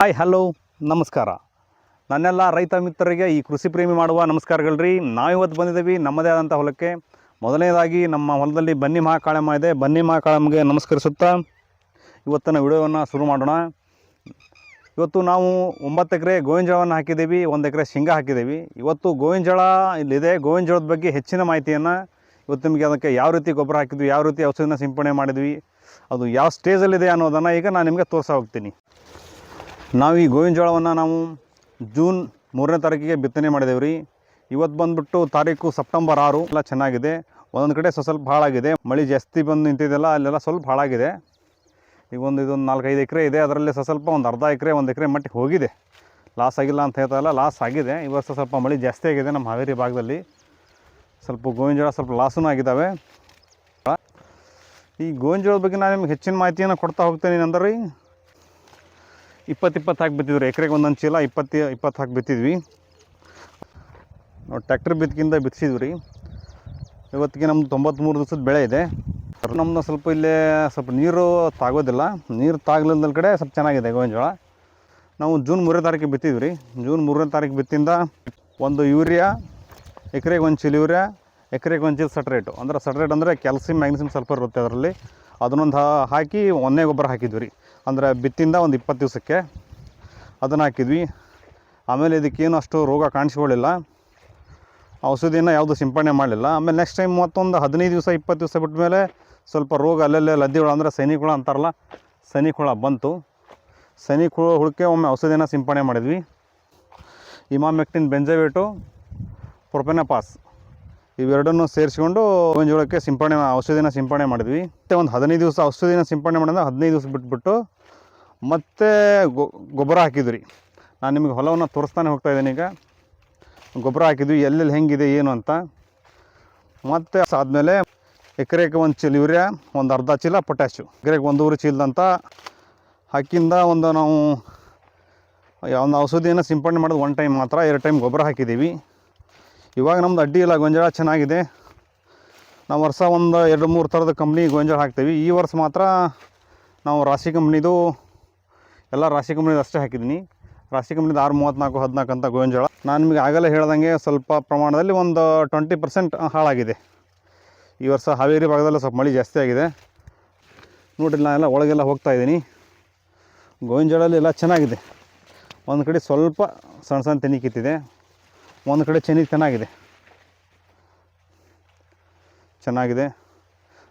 Hi hello ನಮಸ್ಕಾರ. ನನ್ನೆಲ್ಲ ರೈತ ಮಿತ್ರರಿಗೆ ಈ ಕೃಷಿ ಪ್ರೇಮಿ ಮಾಡುವ ನಮಸ್ಕಾರಗಳ್ರಿ. ನಾವಿವತ್ತು ಬಂದಿದ್ದೀವಿ ನಮ್ಮದೇ ಆದಂಥ ಹೊಲಕ್ಕೆ. ಮೊದಲನೇದಾಗಿ ನಮ್ಮ ಹೊಲದಲ್ಲಿ ಬನ್ನಿ ಮಹಾಕಾಳಮ್ಮ ಇದೆ. ಬನ್ನಿ ಮಹಾಕಾಳಮ್ಮಗೆ ನಮಸ್ಕರಿಸುತ್ತಾ ಇವತ್ತಿನ ವಿಡಿಯೋವನ್ನು ಶುರು ಮಾಡೋಣ. ಇವತ್ತು ನಾವು ಒಂಬತ್ತು ಎಕರೆ ಗೋವಿನ ಜೋಳವನ್ನು ಹಾಕಿದ್ದೀವಿ, ಒಂದು ಎಕರೆ ಶೇಂಗಾ ಹಾಕಿದ್ದೀವಿ. ಇವತ್ತು ಗೋವಿನ ಜೋಳ ಇಲ್ಲಿದೆ. ಗೋವಿನ ಜೋಳದ ಬಗ್ಗೆ ಹೆಚ್ಚಿನ ಮಾಹಿತಿಯನ್ನು ಇವತ್ತು ನಿಮಗೆ ಅದಕ್ಕೆ ಯಾವ ರೀತಿ ಗೊಬ್ಬರ ಹಾಕಿದ್ವಿ, ಯಾವ ರೀತಿ ಔಷಧಿನ ಸಿಂಪಡಣೆ ಮಾಡಿದ್ವಿ, ಅದು ಯಾವ ಸ್ಟೇಜಲ್ಲಿದೆ ಅನ್ನೋದನ್ನು ಈಗ ನಾನು ನಿಮಗೆ ತೋರಿಸ ಹೋಗ್ತೀನಿ. ನಾವು ಈ ಗೋವಿನ ಜೋಳವನ್ನು ನಾವು ಜೂನ್ ಮೂರನೇ ತಾರೀಕಿಗೆ ಬಿತ್ತನೆ ಮಾಡಿದೇವೆ ರೀ ಇವತ್ತು ಬಂದುಬಿಟ್ಟು ತಾರೀಕು ಸೆಪ್ಟೆಂಬರ್ ಆರು. ಎಲ್ಲ ಚೆನ್ನಾಗಿದೆ. ಒಂದೊಂದು ಕಡೆ ಸ್ವಲ್ಪ ಸ್ವಲ್ಪ ಹಾಳಾಗಿದೆ. ಮಳೆ ಜಾಸ್ತಿ ಬಂದು ನಿಂತಿದೆಯಲ್ಲ, ಅಲ್ಲೆಲ್ಲ ಸ್ವಲ್ಪ ಹಾಳಾಗಿದೆ. ಈಗ ಒಂದು ಇದೊಂದು ನಾಲ್ಕೈದು ಎಕರೆ ಇದೆ. ಅದರಲ್ಲಿ ಸ್ವಲ್ಪ ಸ್ವಲ್ಪ ಒಂದು ಅರ್ಧ ಎಕರೆ, ಒಂದು ಎಕರೆ ಮಟ್ಟಿಗೆ ಹೋಗಿದೆ. ಲಾಸ್ ಆಗಿಲ್ಲ ಅಂತ ಹೇಳ್ತಾರಲ್ಲ ಲಾಸ್ ಆಗಿದೆ. ಈ ವರ್ಷ ಸ್ವಲ್ಪ ಮಳೆ ಜಾಸ್ತಿ ಆಗಿದೆ ನಮ್ಮ ಹಾವೇರಿ ಭಾಗದಲ್ಲಿ. ಸ್ವಲ್ಪ ಗೋವಿನ ಜೋಳ ಸ್ವಲ್ಪ ಲಾಸೂ ಆಗಿದ್ದಾವೆ. ಈ ಗೋವಿನ ಜೋಳದ ಬಗ್ಗೆ ನಾನು ನಿಮ್ಗೆ ಹೆಚ್ಚಿನ ಮಾಹಿತಿಯನ್ನು ಕೊಡ್ತಾ ಹೋಗ್ತೇನೆ ಏನಂದ್ರೆ? ರೀ ಇಪ್ಪತ್ತು ಇಪ್ಪತ್ತು ಹಾಕಿ ಬಿತ್ತಿದ್ರು. ಎಕರೆಗೆ ಒಂದೊಂದು ಚೀಲ ಇಪ್ಪತ್ತು ಇಪ್ಪತ್ತು ಹಾಕಿ ಬಿತ್ತಿದ್ವಿ. ನಾವು ಟ್ಯಾಕ್ಟ್ರ್ ಬಿತ್ತಿಗಿಂತ ಬಿತ್ತಿಸಿದ್ವಿ ರೀ. ಇವತ್ತಿಗೆ ನಮ್ದು ತೊಂಬತ್ತ್ಮೂರು ದಿವಸದ ಬೆಳೆ ಇದೆ. ನಮ್ಮದು ಸ್ವಲ್ಪ ಇಲ್ಲೇ ಸ್ವಲ್ಪ ನೀರು ತಾಗೋದಿಲ್ಲ. ನೀರು ತಾಗ್ಲಿಲ್ದ ಕಡೆ ಸ್ವಲ್ಪ ಚೆನ್ನಾಗಿದೆ ಗೋವಿನ ಜೋಳ ನಾವು ಜೂನ್ ಮೂರನೇ ತಾರೀಕಿಗೆ ಬಿತ್ತಿದ್ವಿ ರೀ. ಜೂನ್ ಮೂರನೇ ತಾರೀಕು ಬಿತ್ತಿಂದ ಒಂದು ಯೂರಿಯಾ, ಎಕರೆಗೆ ಒಂದು ಚೀಲ ಯೂರಿಯಾ, ಎಕರೆಗೆ ಒಂದು ಚೀಲ ಸಟ್ರೇಟು. ಅಂದ್ರೆ ಸಟ್ರೇಟ್ ಅಂದರೆ ಕ್ಯಾಲ್ಸಿಯಂ, ಮ್ಯಾಗ್ನೀಸಿಯಂ, ಸಲ್ಫರ್ ಇರುತ್ತೆ ಅದರಲ್ಲಿ. ಅದನ್ನೊಂದು ಹಾಕಿ ಒಂದೇ ಗೊಬ್ಬರ ಹಾಕಿದ್ವಿ ರೀ. ಅಂದರೆ ಬಿತ್ತಿಂದ ಒಂದು ಇಪ್ಪತ್ತು ದಿವಸಕ್ಕೆ ಅದನ್ನು ಹಾಕಿದ್ವಿ. ಆಮೇಲೆ ಇದಕ್ಕೇನು ಅಷ್ಟು ರೋಗ ಕಾಣಿಸ್ಕೊಳ್ಳಿಲ್ಲ. ಔಷಧಿನ ಯಾವುದು ಸಿಂಪಡಣೆ ಮಾಡಲಿಲ್ಲ. ಆಮೇಲೆ ನೆಕ್ಸ್ಟ್ ಟೈಮ್ ಮತ್ತೊಂದು ಹದಿನೈದು ದಿವಸ, ಇಪ್ಪತ್ತು ದಿವಸ ಬಿಟ್ಟ ಮೇಲೆ ಸ್ವಲ್ಪ ರೋಗ ಅಲ್ಲಲ್ಲೇ ಲದ್ದಿ ಹುಳ ಅಂದರೆ ಸೈನಿಕ ಹುಳ ಅಂತಾರಲ್ಲ ಸೈನಿಕ ಹುಳ ಬಂತು. ಸೈನಿಕ ಹುಳ ಹುಳಕ್ಕೆ ಒಮ್ಮೆ ಔಷಧಿನ ಸಿಂಪಡಣೆ ಮಾಡಿದ್ವಿ. Emamectin benzoate, profenofos. ಇವೆರಡನ್ನು ಸೇರಿಸ್ಕೊಂಡು ಒಂದು ಜೋಳಕ್ಕೆ ಸಿಂಪಡಣೆ ಔಷಧಿನ ಸಿಂಪಡಣೆ ಮಾಡಿದ್ವಿ. ಮತ್ತು ಒಂದು ಹದಿನೈದು ದಿವಸ ಔಷಧಿನ ಸಿಂಪಡಣೆ ಮಾಡಿದ್ರೆ ಹದಿನೈದು ದಿವಸ ಬಿಟ್ಬಿಟ್ಟು ಮತ್ತೆ ಗೊಬ್ಬರ ಹಾಕಿದ್ರಿ ನಾನು ನಿಮಗೆ ಹೊಲವನ್ನು ತೋರಿಸ್ತಾನೆ ಹೋಗ್ತಾ ಇದ್ದೀನಿ ಈಗ. ಗೊಬ್ಬರ ಹಾಕಿದ್ವಿ, ಎಲ್ಲೆಲ್ಲಿ ಹೆಂಗಿದೆ, ಏನು ಅಂತ. ಮತ್ತು ಆದಮೇಲೆ ಎಕರೆಗೆ ಒಂದು ಚೀಲ ಯೂರಿಯಾ, ಒಂದು ಅರ್ಧ ಚೀಲ ಪೊಟ್ಯಾಶು. ಎಕರೆಗೆ ಒಂದೂವರೆ ಚೀಲದಂತ ಹಾಕಿಂದ ಒಂದು ನಾವು ಒಂದು ಔಷಧಿಯನ್ನು ಸಿಂಪಡಣೆ ಮಾಡೋದು ಒನ್ ಟೈಮ್ ಮಾತ್ರ, ಎರಡು ಟೈಮ್ ಗೊಬ್ಬರ ಹಾಕಿದ್ದೀವಿ. ಇವಾಗ ನಮ್ದು ಅಡ್ಡಿ ಇಲ್ಲ, ಗೊಂಜಾಳ ಚೆನ್ನಾಗಿದೆ. ನಾವು ವರ್ಷ ಒಂದು ಎರಡು ಮೂರು ಥರದ ಕಂಪ್ನಿ ಗೊಂಜಾಳ ಹಾಕ್ತೀವಿ. ಈ ವರ್ಷ ಮಾತ್ರ ನಾವು ರಾಶಿ ಕಂಪ್ನಿದು ಎಲ್ಲ ರಾಶಿ ಕಂಪ್ನಿದು ಅಷ್ಟೇ ಹಾಕಿದ್ದೀನಿ ರಾಶಿ ಕಂಪ್ನಿದು ಆರು ಮೂವತ್ತ್ನಾಲ್ಕು, ಹದಿನಾಲ್ಕು ಅಂತ ಗೊಂಜಾಳ. ನಾನು ನಿಮಗೆ ಆಗಲೇ ಹೇಳ್ದಂಗೆ ಸ್ವಲ್ಪ ಪ್ರಮಾಣದಲ್ಲಿ ಒಂದು ಟ್ವೆಂಟಿ ಪರ್ಸೆಂಟ್ ಹಾಳಾಗಿದೆ. ಈ ವರ್ಷ ಹಾವೇರಿ ಭಾಗದಲ್ಲಿ ಸ್ವಲ್ಪ ಮಳೆ ಜಾಸ್ತಿ ಆಗಿದೆ. ನೋಡಿರಿ, ನಾನೆಲ್ಲ ಒಳಗೆಲ್ಲ ಹೋಗ್ತಾ ಇದ್ದೀನಿ. ಗೋವಿನ ಜೋಳಲ್ಲಿ ಎಲ್ಲ ಚೆನ್ನಾಗಿದೆ. ಒಂದು ಕಡೆ ಸ್ವಲ್ಪ ಸಣ್ಣ ಸಣ್ಣ ತೆನಿ ಕಿತ್ತಿದೆ. ಒಂದು ಕಡೆ ಚೆನ್ನಿ ಚೆನ್ನಾಗಿದೆ. ಚೆನ್ನಾಗಿದೆ.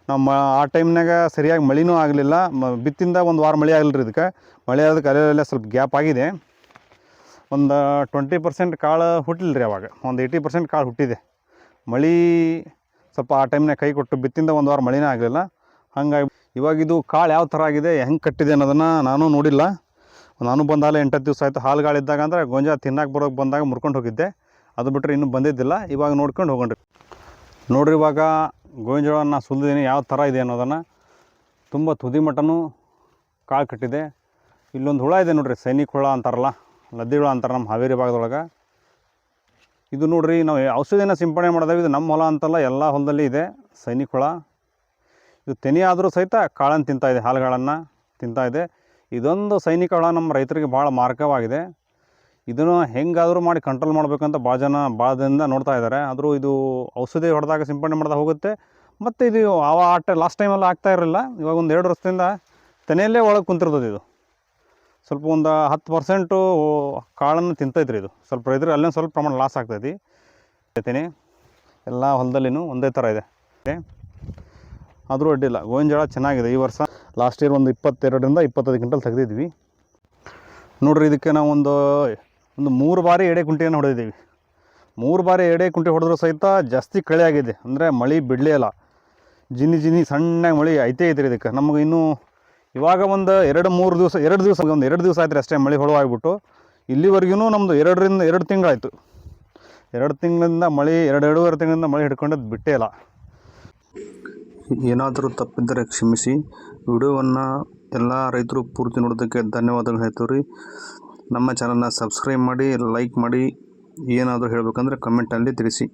ನಮ್ಮ ಆ ಟೈಮ್ನಾಗ ಸರಿಯಾಗಿ ಮಳೆನೂ ಆಗಲಿಲ್ಲ. ಮ, ಬಿತ್ತಿಂದ ಒಂದು ವಾರ ಮಳೆ ಆಗಲಿಲ್ಲ ರೀ ಇದಕ್ಕೆ. ಮಳೆ ಆದಕ್ಕೆ ಅಲ್ಲೆಲ್ಲ ಸ್ವಲ್ಪ ಗ್ಯಾಪ್ ಆಗಿದೆ. ಒಂದು ಟ್ವೆಂಟಿ ಪರ್ಸೆಂಟ್ ಕಾಳು ಹುಟ್ಟಿಲ್ಲ ರೀ ಅವಾಗ. ಒಂದು ಏಯ್ಟಿ ಪರ್ಸೆಂಟ್ ಕಾಳು ಹುಟ್ಟಿದೆ. ಮಳೆ ಸ್ವಲ್ಪ ಆ ಟೈಮ್ನಾಗ ಕೈ ಕೊಟ್ಟು ಬಿತ್ತಿಂದ ಒಂದು ವಾರ ಮಳೆನೇ ಆಗಲಿಲ್ಲ. ಹಾಗಾಗಿ ಇವಾಗ ಇದು ಕಾಳು ಯಾವ ಥರ ಆಗಿದೆ, ಹೆಂಗೆ ಕಟ್ಟಿದೆ ಅನ್ನೋದನ್ನು ನಾನು ನೋಡಿಲ್ಲ. ನಾನು ಬಂದಾಗಲೇ ಎಂಟತ್ತು ದಿವಸ ಆಯಿತು. ಹಾಲುಗಳಿದ್ದಾಗ ಅಂದರೆ ಗೊಂಜಾ ತಿನ್ನಕ್ಕೆ ಬರೋಕೆ ಬಂದಾಗ ಮುರ್ಕೊಂಡು ಹೋಗಿದ್ದೆ. ಅದು ಬಿಟ್ಟರೆ ಇನ್ನೂ ಬಂದಿದ್ದಿಲ್ಲ. ಇವಾಗ ನೋಡ್ಕೊಂಡು ಹೋಗೋಣ್ರಿ ನೋಡ್ರಿ ಇವಾಗ ಗೋವಿನ ಸುಲಿದೀನಿ ಯಾವ ಥರ ಇದೆ ಅನ್ನೋದನ್ನು. ತುಂಬ ತುದಿ ಮಟ್ಟನೂ ಕಾಳು ಕಟ್ಟಿದೆ. ಇಲ್ಲೊಂದು ಹುಳ ಇದೆ ನೋಡ್ರಿ, ಸೈನಿಕ ಹುಳ ಅಂತಾರಲ್ಲ ಲದ್ದಿ ಹುಳ ಅಂತಾರೆ ನಮ್ಮ ಹಾವೇರಿ ಭಾಗದೊಳಗೆ. ಇದು ನೋಡ್ರಿ, ನಾವು ಔಷಧಿನ ಸಿಂಪಡಣೆ ಮಾಡಿದಾಗ ಇದು ನಮ್ಮ ಹೊಲ ಅಂತಲ್ಲ, ಎಲ್ಲ ಹೊಲದಲ್ಲಿ ಇದೆ ಸೈನಿಕ ಹುಳ. ಇದು ತೆನೆ ಆದರೂ ಸಹಿತ ಕಾಳನ್ನು ತಿಂತಾಯಿದೆ ಹಾಲುಗಳನ್ನು ತಿಂತಾಯಿದೆ ಇದೆ. ಇದೊಂದು ಸೈನಿಕ ಹುಳ ನಮ್ಮ ರೈತರಿಗೆ ಭಾಳ ಮಾರಕವಾಗಿದೆ. ಇದನ್ನು ಹೆಂಗಾದರೂ ಮಾಡಿ ಕಂಟ್ರೋಲ್ ಮಾಡಬೇಕಂತ ಭಾಳ ಜನ ಭಾಳ ದಿನದಿಂದ ನೋಡ್ತಾ ಇದ್ದಾರೆ. ಆದರೂ ಇದು ಔಷಧಿ ಹೊಡೆದಾಗ ಸಿಂಪಡಣೆ ಮಾಡಿದಾಗ ಹೋಗುತ್ತೆ. ಮತ್ತು ಇದು ಆ ಆಟ ಲಾಸ್ಟ್ ಟೈಮಲ್ಲಿ ಆಗ್ತಾ ಇರಲಿಲ್ಲ. ಇವಾಗ ಒಂದು ಎರಡು ವರ್ಷದಿಂದ ತೆನೆಯಲ್ಲೇ ಒಳಗೆ ಕುಂತಿರ್ತದೆ ಇದು. ಸ್ವಲ್ಪ ಒಂದು ಹತ್ತು ಪರ್ಸೆಂಟು ಕಾಳನ್ನು ತಿಂತೈತ್ರಿ ಇದು. ಸ್ವಲ್ಪ ರೈತರು ಅಲ್ಲೇ ಸ್ವಲ್ಪ ಪ್ರಮಾಣ ಲಾಸ್ ಆಗ್ತೈತಿ. ಹೇಳ್ತೀನಿ ಎಲ್ಲ ಹೊಲದಲ್ಲಿನೂ ಒಂದೇ ಥರ ಇದೆ. ಆದರೂ ಅಡ್ಡಿಲ್ಲ. ಗೋವಿನ ಜೋಳ ಚೆನ್ನಾಗಿದೆ. ಈ ವರ್ಷ ಲಾಸ್ಟ್ ಇಯರ್ ಒಂದು ಇಪ್ಪತ್ತೆರಡರಿಂದ ಇಪ್ಪತ್ತೈದು ಕ್ವಿಂಟಲ್ ತೆಗೆದಿದ್ವಿ. ನೋಡ್ರಿ, ಇದಕ್ಕೆ ನಾವು ಒಂದು ಮೂರು ಬಾರಿ ಎಡೆ ಕುಂಟೆಯನ್ನು ಹೊಡೆದಿದ್ದೀವಿ. ಮೂರು ಬಾರಿ ಎಡೆ ಕುಂಟೆ ಹೊಡೆದ್ರೂ ಸಹಿತ ಜಾಸ್ತಿ ಕಳೆ ಆಗಿದೆ. ಅಂದರೆ ಮಳೆ ಬಿಡಲೇ ಇಲ್ಲ. ಜಿನಿ ಜಿನಿ ಸಣ್ಣಗೆ ಮಳೆ ಐತೆ ಐತ್ರಿ ಇದಕ್ಕೆ. ನಮಗೆ ಇನ್ನೂ ಇವಾಗ ಒಂದು ಎರಡು ಮೂರು ದಿವಸ, ಎರಡು ದಿವಸ, ಒಂದು ಎರಡು ದಿವಸ ಆಯ್ತು ಅಷ್ಟೇ ಮಳೆ ಹೊಳವಾಗ್ಬಿಟ್ಟು ಇಲ್ಲಿವರೆಗೂ ನಮ್ಮದು ಎರಡರಿಂದ, ಎರಡು ತಿಂಗಳಾಯಿತು. ಎರಡು ತಿಂಗಳಿಂದ ಮಳೆ, ಎರಡು ಎರಡೂವರೆ ತಿಂಗಳಿಂದ ಮಳೆ ಹಿಡ್ಕೊಂಡದ್ದು ಬಿಟ್ಟೇ ಇಲ್ಲ. ಏನಾದರೂ ತಪ್ಪಿದ್ದರೆ ಕ್ಷಮಿಸಿ. ವಿಡಿಯೋವನ್ನು ಎಲ್ಲ ರೈತರು ಪೂರ್ತಿ ನೋಡೋದಕ್ಕೆ ಧನ್ಯವಾದಗಳು ಹೇಳ್ತೀವಿ ರೀ ನಮ್ಮ ಚಾನಲ್ನ ಸಬ್ಸ್ಕ್ರೈಬ್ ಮಾಡಿ ಲೈಕ್ ಮಾಡಿ ಏನಾದರೂ ಹೇಳಬೇಕಂದ್ರೆ ಕಮೆಂಟಲ್ಲಿ ತಿಳಿಸಿ.